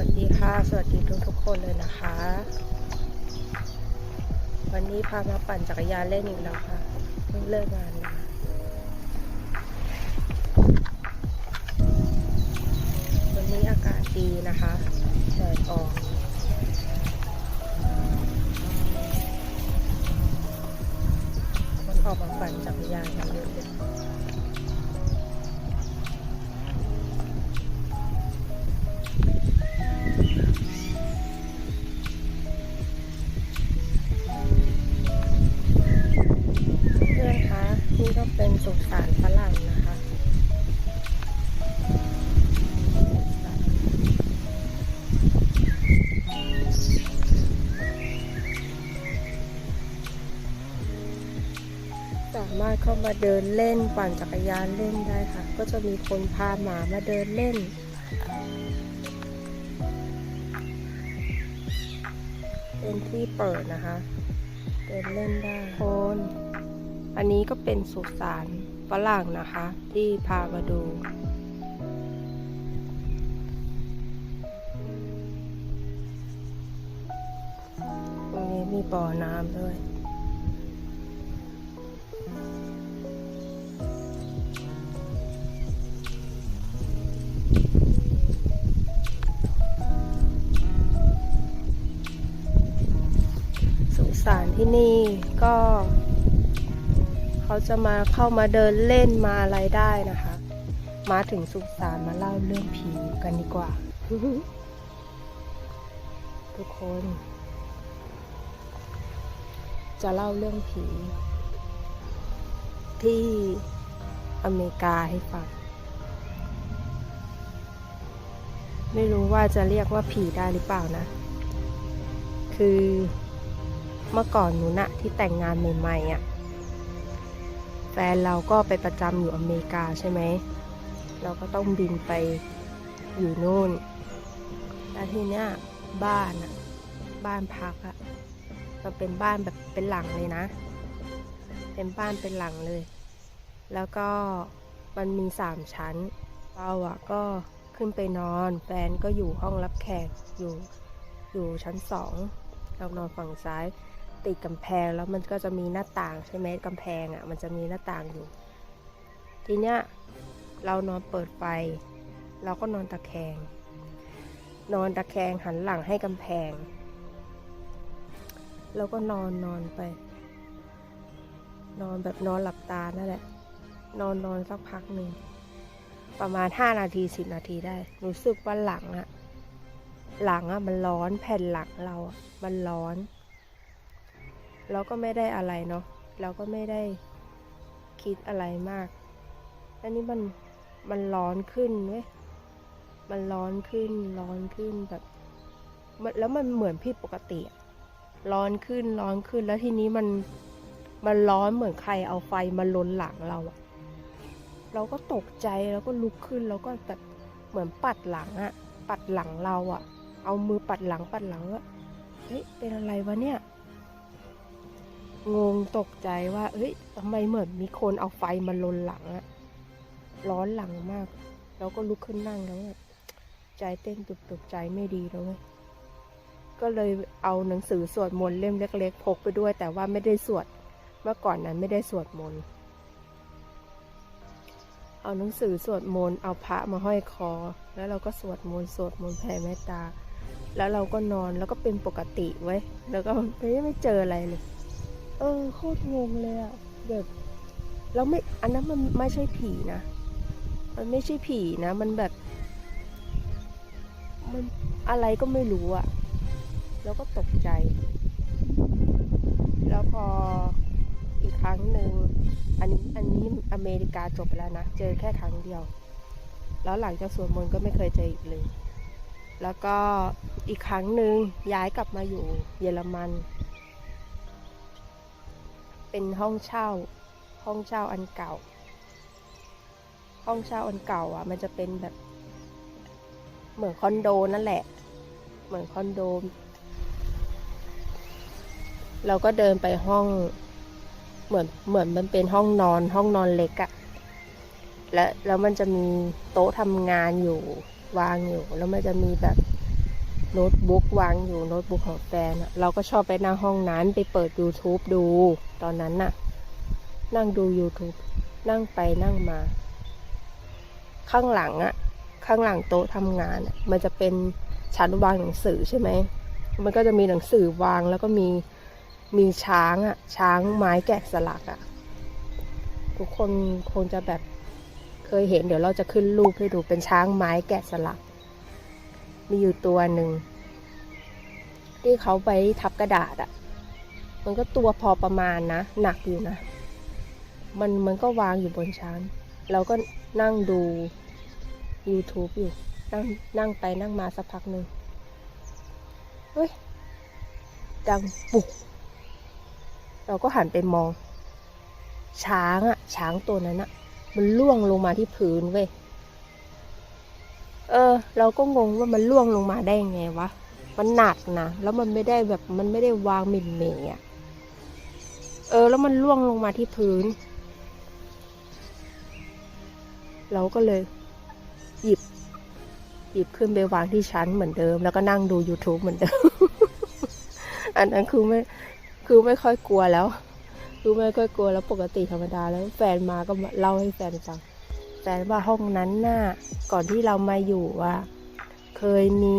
วัสดีค่ะ สวัสดีทุกทุกๆคนเลยนะคะ วันนี้พามาปั่นจักรยานเล่นอีกแล้วค่ะเพิ่งเลิกงานมาวันนี้อากาศดีนะคะแดดออกคนออกมาปั่นจักรยานกันเยอะเลย เข้ามาเดินเล่นปั่นจักรยานเล่นได้ค่ะ ก็จะมีคนพาหมามาเดินเล่น เป็นที่เปิดนะคะ เดินเล่นได้คนอันนี้ก็เป็นสุสานฝรั่งนะคะ ที่พามาดูตรงนี้มีบ่อน้ำด้วย ที่นี่ก็ เขาจะมาเข้ามาเดินเล่นมาอะไรได้นะคะ มาถึงสุสานมาเล่าเรื่องผีกันดีกว่า ทุกคน จะเล่าเรื่องผี ที่อเมริกาให้ฟังไม่รู้ว่าจะเรียกว่าผีได้หรือเปล่านะ คือ เมื่อก่อนหนูนะที่แต่งงานใหม่ๆอะ่ะ แฟนเราก็ไปประจำอยู่อเมริกาใช่ไหม เราก็ต้องบินไปอยู่นู่น แล้วทีเนี้ยบ้านอะบ้านพักอะมันเป็นบ้านแบบเป็นหลังเลยนะ เป็นบ้านเป็นหลังเลย แล้วก็มันมีสามชั้น เราอะก็ขึ้นไปนอน แฟนก็อยู่ห้องรับแขกอยู่อยู่ชั้นสองเรานอนฝั่งซ้าย ติดกำแพงแล้วมันก็จะมีหน้าต่างใช่ไหมกำแพงอะ่ะมันจะมีหน้าต่างอยู่ ทีเนี้ยเรานอนเปิดไฟ เราก็นอนตะแคง นอนตะแคงหันหลังให้กำแพง แล้วก็นอนนอนไป นอนแบบนอนหลับตานั่นแหละ นอนนอนสักพักหนึ่งประมาณห้านาทีสิบนาทีได้ รู้สึกว่าหลังอะหลังอะมันร้อนแผ่นหลังเราอะมันร้อน เราก็ไม่ได้อะไรเนาะเราก็ไม่ได้คิดอะไรมาก อันนี้มันมันร้อนขึ้นเว้ยมันร้อนขึ้นร้อนขึ้นแบบแล้วมันเหมือนผิดปกติ ร้อนขึ้นร้อนขึ้นแล้วทีนี้มันมันร้อนเหมือนใครเอาไฟมาลนหลังเราอะเราก็ตกใจแล้วก็ลุกขึ้นแล้วก็แบบเหมือนปัดหลังอะปัดหลังเราอะเอามือปัดหลังปัดหลังว่าเฮ้ยเป็นอะไรวะเนี่ย งงตกใจว่าเฮ้ยทำไมเหมือนมีคนเอาไฟมาลนหลังอะร้อนหลังมากแล้วก็ลุกขึ้นนั่งแล้วใจเต้นตุบๆใจไม่ดีแล้วเว้ยก็เลยเอาหนังสือสวดมนต์เล่มเล็ก ๆ พกไปด้วย แต่ว่าไม่ได้สวดเมื่อก่อนนั้นไม่ได้สวดมนต์เอาหนังสือสวดมนต์เอาพระมาห้อยคอ แล้วเราก็สวดมนต์สวดมนต์แผ่เมตตา แล้วเราก็นอนแล้วก็เป็นปกติไว้ แล้วก็ไม่ไม่เจออะไรเลย เออโคตรงงเลยอะแบบแล้วไม่อันนั้นมันไม่ใช่ผีนะ มันไม่ใช่ผีนะ มันแบบ มันอะไรก็ไม่รู้อะแล้วก็ตกใจ แล้วพออีกครั้งหนึ่งอันนี้อันนี้อเมริกาจบไปแล้วนะ เจอแค่ครั้งเดียว แล้วหลังจากสวดมนต์ก็ไม่เคยเจออีกเลย แล้วก็อีกครั้งหนึ่งย้ายกลับมาอยู่เยอรมัน เป็นห้องเช่า ห้องเช่าอันเก่า ห้องเช่าอันเก่าอะ มันจะเป็นแบบ เหมือนคอนโดนั่นแหละ เหมือนคอนโด เราก็เดินไปห้อง เหมือนเหมือนมันเป็นห้องนอน ห้องนอนเล็กอะและแล้วมันจะมีโต๊ะทำงานอยู่วางอยู่ แล้วมันจะมีแบบโน้ตบุ๊กวางอยู่โน้ตบุ๊กของแฟนเราก็ชอบไปนั่งห้องนั้นไปเปิด YouTube ดู ตอนนั้นน่ะ นั่งดู YouTube นั่งไปนั่งมา ข้างหลังอะข้างหลังโต๊ะทำงานมันจะเป็นชั้นวางหนังสือใช่ไหม มันก็จะมีหนังสือวางแล้วก็มีมีช้างอะช้างไม้แกะสลักอะทุกคนคงจะแบบเคยเห็นเดี๋ยวเราจะขึ้นรูปให้ดูเป็นช้างไม้แกะสลัก มีอยู่ตัวหนึ่งที่เขาไปทับกระดาษอะ มันก็ตัวพอประมาณนะ หนักอยู่นะ มันมันก็วางอยู่บนช้างเราก็นั่งดู YouTube อยู่ นั่งนั่งไปนั่งมาสักพักหนึ่งเฮ้ย ดังปุก เราก็หันไปมอง ช้างอะช้างตัวนั้นอะมันล่วงลงมาที่พื้นเว้ย เออ เราก็งงว่ามันล่วงลงมาได้ยังไงวะ มันหนักนะ แล้วมันไม่ได้แบบ มันไม่ได้วางหมิ่นเมย์อะ ออ แล้วมันล่วงลงมาที่พื้น เราก็เลย หยิบ หยิบขึ้นไปวางที่ชั้นเหมือนเดิม แล้วก็นั่งดู YouTube เหมือนเดิม อันนั้นคือไม่ คือไม่ค่อยกลัวแล้ว คือไม่ค่อยกลัวแล้วปกติธรรมดาแล้ว แฟนมาก็มาเล่าให้แฟนฟังแฟนว่าห้องนั้นน่ะ ก่อนที่เรามาอยู่ว่าเคยมี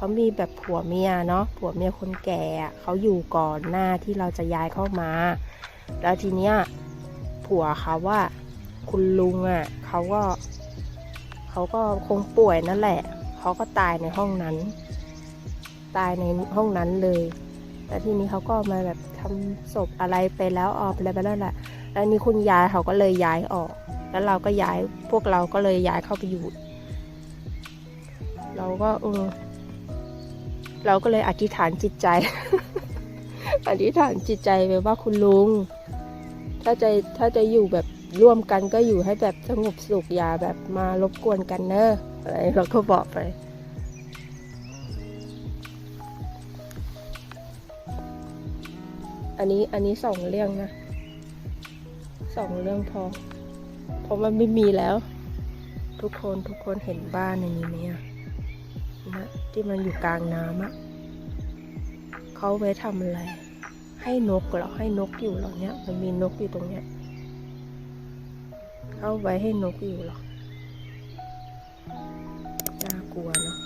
เขามีแบบผัวเมียเนาะผัวเมียคนแก่เขาอยู่ก่อนหน้าที่เราจะย้ายเข้ามา แล้วทีเนี้ยผัวเขาว่าคุณลุงอะเขาก็เขาก็คงป่วยนั่นแหละ เขาก็ตายในห้องนั้น ตายในห้องนั้นเลยแล้วทีนี้เขาก็มาแบบทำศพอะไรไปแล้วออกไปแล้วไปแล้วแหละแล้วนี่คุณยายเขาก็เลยย้ายออก แล้วเราก็ย้ายพวกเราก็เลยย้ายเข้าไปอยู่ เราก็เออ เราก็เลยอธิษฐานจิตใจ อธิษฐานจิตใจไปว่าคุณลุง ถ้าจะถ้าจะอยู่แบบร่วมกันก็อยู่ให้แบบสงบสุขอย่าแบบมารบกวนกันเนอะอะไรเราก็บอกไปอันนี้อันนี้สองเรื่องนะสองเรื่องพอเพราะมันไม่มีแล้ว ทุกคนทุกคนเห็นบ้านในนี้ไหมอะนะ ที่มันอยู่กลางน้ำอะเขาไว้ทำอะไร ให้นกเหรอให้นกอยู่เหรอเนี้ยมันมีนกอยู่ตรงเนี้ยเขาไว้ให้นกอยู่เหรอน่ากลัวเนาะ